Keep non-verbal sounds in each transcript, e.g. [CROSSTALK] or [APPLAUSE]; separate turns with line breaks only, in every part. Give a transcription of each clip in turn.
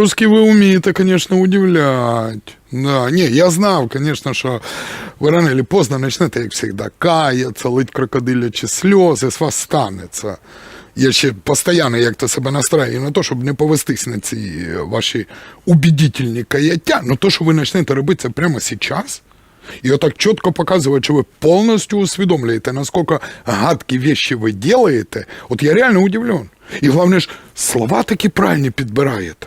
по-русски вы умеете, конечно, удивлять. Да, не, я знав, конечно, що ви рано или поздно почнете, як завжди, каяться, лить крокодилячі сльози, з вас станеться. Я ще постійно як-то себе настраю на те, щоб не повестись на ці ваші убедительні каяття, но то, що ви почнете робити це прямо зараз, і отак чітко показує, що ви повністю усвідомлюєте, наскільки гадкі вещи ви делаєте, от я реально удивлен. І головне ж, слова такі правильні підбираєте.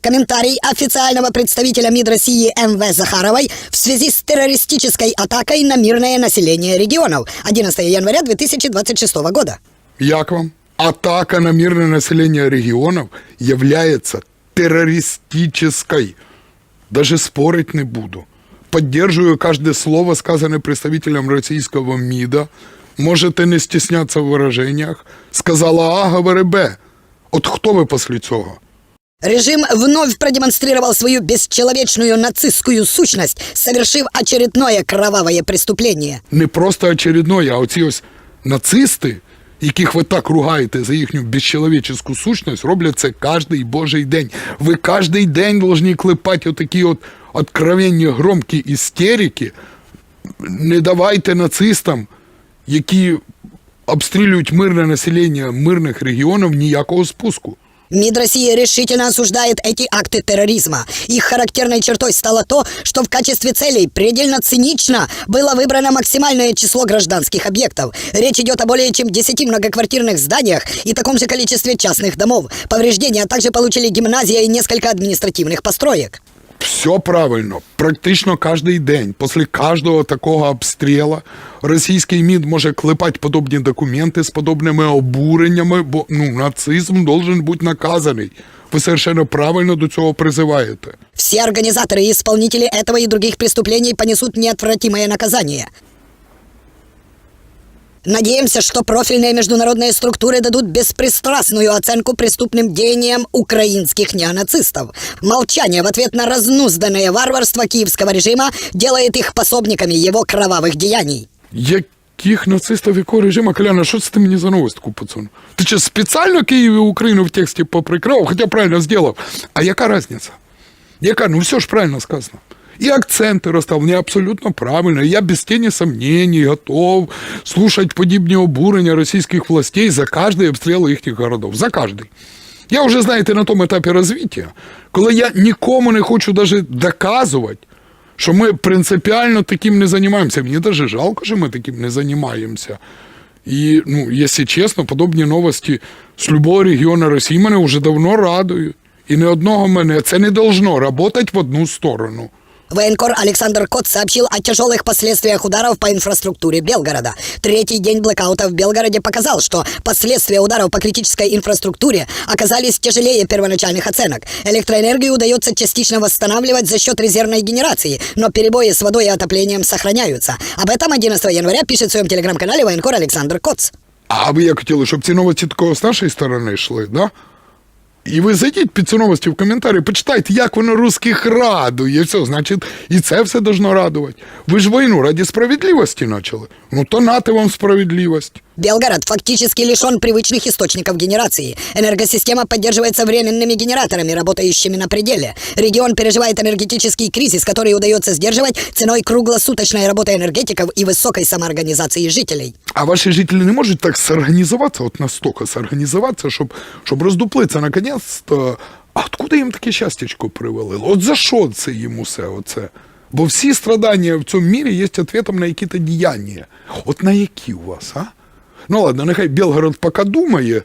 Комментарий официального представителя МИД России МВ Захаровой в связи с террористической атакой на мирное население регионов 11 января 2026 года.
Як вам? Атака на мирное население регионов является террористической. Даже спорить не буду. Поддерживаю каждое слово, сказанное представителем российского МИДа. Можете не стесняться в выражениях. Сказала А, говори Б. От хто ви після цього?
Режим вновь продемонстрировал свою бесчеловечную нацистскую сущность, совершив очередное кровавое преступление.
не просто очередное, а оці ось нацисти, яких ви так ругаєте за їхню безчеловеческую сущність, роблять це кожний божий день. Ви кожний день повинні клепати отакі от откровенні громкі істерики. Не давайте нацистам, які обстрілюють мирне населення мирних регіонів, ніякого спуску.
МИД России решительно осуждает эти акты терроризма. Их характерной чертой стало то, что в качестве целей предельно цинично было выбрано максимальное число гражданских объектов. Речь идет о более чем 10 многоквартирных зданиях и таком же количестве частных домов. Повреждения также получили гимназия и несколько административных построек.
Все правильно. Практично кожен день, після кожного такого обстрілу, російський МІД може клепати подобні документи з подобними обуреннями, бо ну, нацизм должен бути наказаний. Ви совершенно правильно до цього призиваєте.
Все организаторы и исполнители этого и других преступлений понесут неотвратимое наказание. Надеемся, что профильные международные структуры дадут беспристрастную оценку преступным деяниям украинских неонацистов. Молчание в ответ на разнузданное варварство киевского режима делает их пособниками его кровавых деяний.
Яких нацистів якого режиму? Коляна, що це ти мені за новостку, пацан? Ти що, спеціально Київ і Україну в тексті поприкрав, хоча правильно зробив. А яка різниця? Яка? Ну все ж правильно сказано. И акценты расставлены абсолютно правильно. Я без тени сомнений готов слушать подібні обурення російських властей за кожний обстріл їхніх городов. За кожний. Я вже, знаєте, на тому етапі розвиття, коли я нікому не хочу даже доказувати, що ми принципіально таким не займаємося. Мені даже жалко, що ми таким не займаємося. І, ну, якщо чесно, подобні новості з любого регіону Росії мене вже давно радують. І не одного мене. Це не должно працювати в одну сторону.
Военкор Александр Кот сообщил о тяжелых последствиях ударов по инфраструктуре Белгорода. Третий день блэкаута в Белгороде показал, что последствия ударов по критической инфраструктуре оказались тяжелее первоначальных оценок. Электроэнергию удается частично восстанавливать за счет резервной генерации, но перебои с водой и отоплением сохраняются. Об этом 11 января пишет в своем телеграм-канале военкор Александр Коц.
А ви як хотіли, щоб ці новості такого з нашої сторони йшли, да? І ви зайдіть під цю новості в коментарі, почитайте, як воно русських радує. Все, значить, і це все должно радувати. Ви ж війну раді справедливості почали. Ну то нате вам справедливість.
Белгород фактически лишен привычных источников генерации. Энергосистема поддерживается временными генераторами, работающими на пределе. Регион переживает энергетический кризис, который удается сдерживать ценой круглосуточной работы энергетиков и высокой самоорганизации жителей.
А ваші жителі не можуть так сорганізуватися, от настільки сорганізуватися, щоб, щоб роздуплитися наконець-то. А откуда їм таке щастячко привалило? От за що це їм усе оце? Бо всі страдання в цьому мірі є відповідом на якісь діяння. От на які у вас, а? Ну ладно, нехай Белгород поки думає.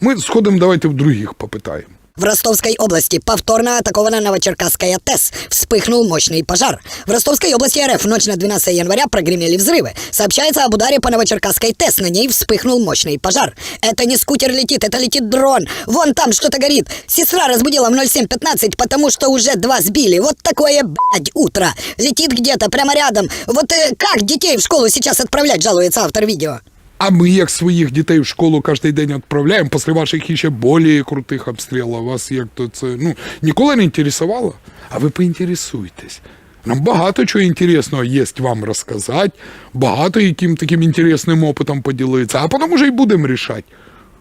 Ми сходимо, давайте в других попитаємо.
В Ростовской области повторно атакована Новочеркасская ТЭС. Вспыхнул мощный пожар. В Ростовской области РФ ночь на 12 января прогремели взрывы. Сообщается об ударе по Новочеркасской ТЭС. На ней вспыхнул мощный пожар. Это не скутер летит, это летит дрон. Вон там что-то горит. Сестра разбудила в 07.15, потому что уже два сбили. Вот такое, блядь, утро. Летит где-то прямо рядом. Вот э, как детей в школу сейчас отправлять, жалуется автор видео.
А ми, як своїх дітей в школу кожен день відправляємо після ваших іще більш крутих обстрілів. Вас як то це ну ніколи не інтересувало? А ви поінтересуйтесь. Нам багато чого інтересного є вам розказати, багато яким таким інтересним опитом поділитися, а потім уже й будемо рішати.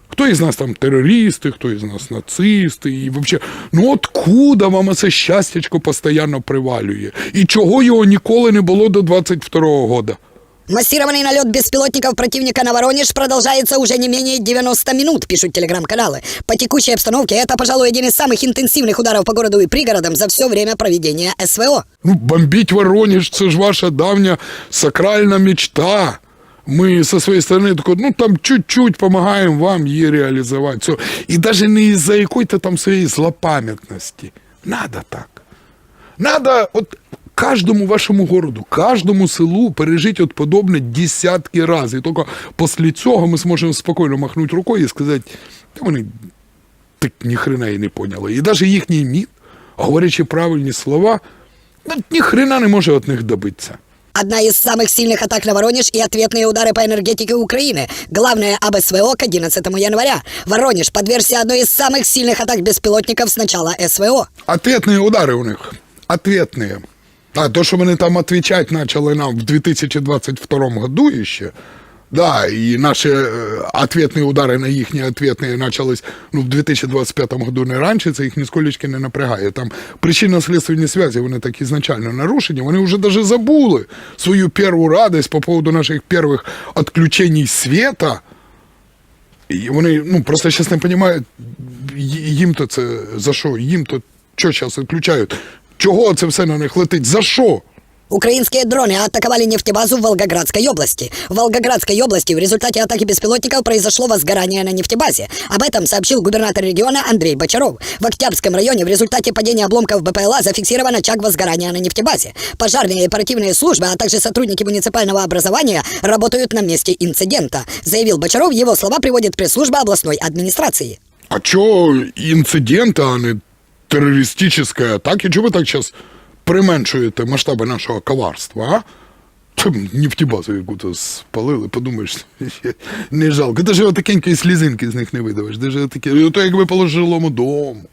Кто из нас там терористи, хто із нас нацисти, і вообще, ну откуда вам це щастячко постійно привалює? І чого його ніколи не було до 22-го года?
Массированный налет беспилотников противника на Воронеж продолжается уже не менее 90 минут, пишут телеграм-каналы. По текущей обстановке это, пожалуй, один из самых интенсивных ударов по городу и пригородам за все время проведения СВО.
Ну, бомбить Воронеж, це ж ваша давня сакральна мечта. Ми со своєї сторони тако, ну там чуть-чуть допомагаємо вам її реалізувати. Все. І навіть не із-за якої-то там своєї злопам'ятності. Надо так. Надо от каждому вашому городу, каждому селу пережити от подобне десятки разів. І тільки після цього ми зможемо спокійно махнути рукою і сказати, та вони так ніхрена і не поняли. І навіть їхній міт, говорячи правильні слова, ну, ніхрена не може від них добитися.
Одна из самых сильных атак на Воронеж и ответные удары по энергетике Украины. Главное об СВО к 11 января. Воронеж подвергся одной из самых сильных атак беспилотников с начала СВО.
Ответные удары у них. Ответные. А то, що вони там отвечать почали нам в 2022 году ще, да, і наші е, ответні удари на їхні ответні почались ну, в 2025 году не раніше, це їх нисколечки не напрягає. Там причинно-следственні зв'язки, вони так ізначально нарушені, вони вже даже забули свою першу радость по поводу наших перших відключень света. І вони ну, просто зараз не розуміють, їм то це за що, їм то що зараз відключають, чого це все на них летить, за що?
Украинские дроны атаковали нефтебазу в Волгоградской области. В Волгоградской области в результате атаки беспилотников произошло возгорание на нефтебазе. Об этом сообщил губернатор региона Андрей Бочаров. В Октябрьском районе в результате падения обломков БПЛА зафиксирован очаг возгорания на нефтебазе. Пожарные и оперативные службы, а также сотрудники муниципального образования работают на месте инцидента, заявил Бочаров. Его слова приводит пресс-служба областной администрации.
А чого інциденти, а не терористичні атаки? Чого вы так зараз применшуєте масштаби нашого коварства, а? Там нефтебазу яку-то спалили, подумаєш, [LAUGHS] не жалко. Ти ж отакенької слізинки з них не видавиш. ж таке, то якби по жилому дому.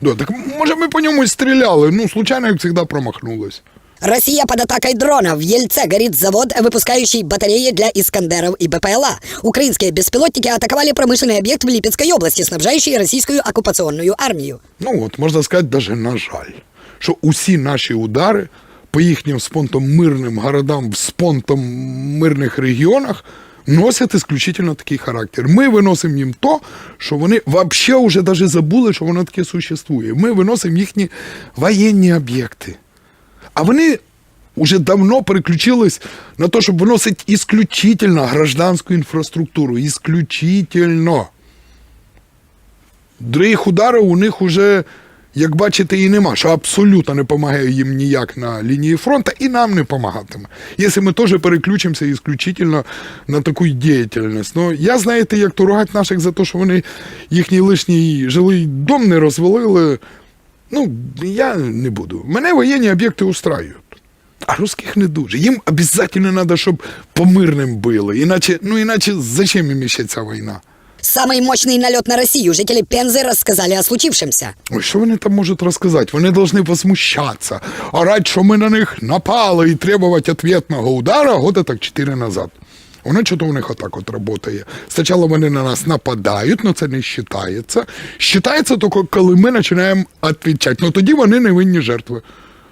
Да, так може ми по ньому стріляли, ну, случайно, як завжди, промахнулись.
Россия под атакой дронов. В Ельце горит завод, выпускающий батареи для Искандеров и БПЛА. Украинские беспилотники атаковали промышленный объект в Липецкой области, снабжающий российскую оккупационную армию.
Ну от можна сказати, даже на жаль, що усі наші удари по їхнім спонтом мирним городам в спонтом мирних регіонах носять исключительно такий характер. Ми виносимо їм то, що вони взагалі вже даже забули, що воно таке существує. Ми виносимо їхні воєнні об'єкти. А вони уже давно переключились на те, щоб виносити исключительно гражданську інфраструктуру. Исключительно. Других ударів у них уже, як бачите, і нема, що абсолютно не допомагає їм ніяк на лінії фронту, і нам не допомагатиме. Якщо ми теж переключимося исключительно на таку діяльність. Ну, я знаєте, як то ругати наших за те, що вони їхній лишній жилий дом не розвалили. Ну, я не буду. Мене воєнні об'єкти устраюють. А русських не дуже. Їм обов'язково треба, щоб по мирним били. Іначе, ну іначе зачем їм ще ця війна?
Самый мощный налет на Россию жители Пензы рассказали о случившемся.
Ой, що вони там можуть розказати? Вони повинні возмущатися, орати, що ми на них напали і требувати відповідного удара года так чотири назад. Воно чого у них отак от працює. Спочатку вони на нас нападають, але це не вважається. Вважається тільки, коли ми починаємо відповідати. Ну тоді вони невинні жертви,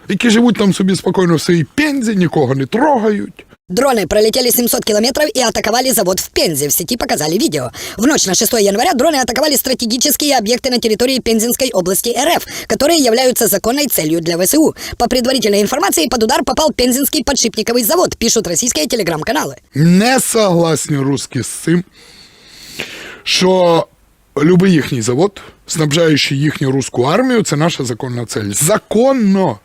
які живуть там собі спокійно в своїй пензі, нікого не трогають.
Дроны пролетели 700 километров и атаковали завод в Пензе. В сети показали видео. В ночь на 6 января дроны атаковали стратегические объекты на территории Пензенской области РФ, которые являются законной целью для ВСУ. По предварительной информации, под удар попал Пензенский подшипниковый завод, пишут российские телеграм-каналы.
Не согласні русські з цим, що любий їхній завод, снабжаючи їхню руську армію, це наша законна цель. Законно!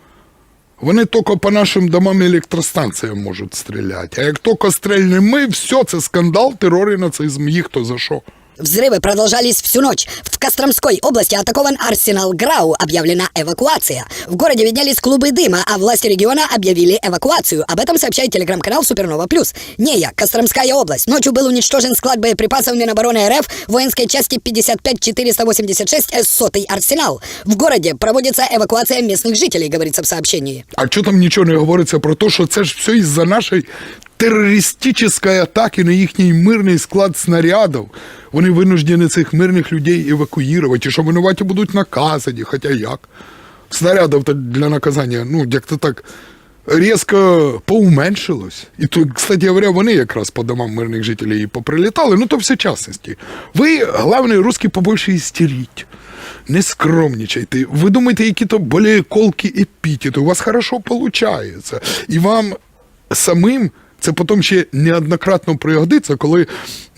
Вони тільки по нашим домам електростанціям можуть стріляти. А як тільки стрельнемо ми, все, це скандал, терор нацизм. Їх то за що?
Взрывы продолжались всю ночь. В Костромской области атакован арсенал Грау, объявлена эвакуация. В городе виднелись клубы дыма, а власти региона объявили эвакуацию. Об этом сообщает телеграм-канал Супернова Плюс. Нея, Костромская область. Ночью был уничтожен склад боеприпасов Минобороны РФ воинской части 55486 С-100 Арсенал. В городе проводится эвакуация местных жителей, говорится в сообщении.
А що там нічого не говориться про те, що це ж все із-за нашої терористичної атаки на їхній мирний склад снарядів. вони винуждені цих мирних людей евакуювати, і що винуваті будуть наказані, хоча як. Снарядів для наказання, ну, як-то так різко поуменшилось. І то, кстати говоря, вони якраз по домам мирних жителів і поприлітали, ну то все частності. Ви, головне, русські побольше істеріть. Не скромничайте. Ви думаєте, які то более колки епітети. У вас хорошо виходить. І вам самим це потім ще неоднократно пригодиться, коли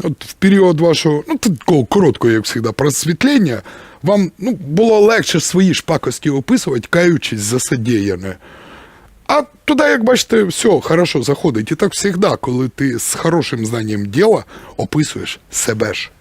от в період вашого, ну такого короткого, як завжди, просвітлення, вам ну, було легше свої шпакості описувати, каючись за содіяне. А туди, як бачите, все хорошо заходить. І так завжди, коли ти з хорошим знанням діла описуєш себе ж.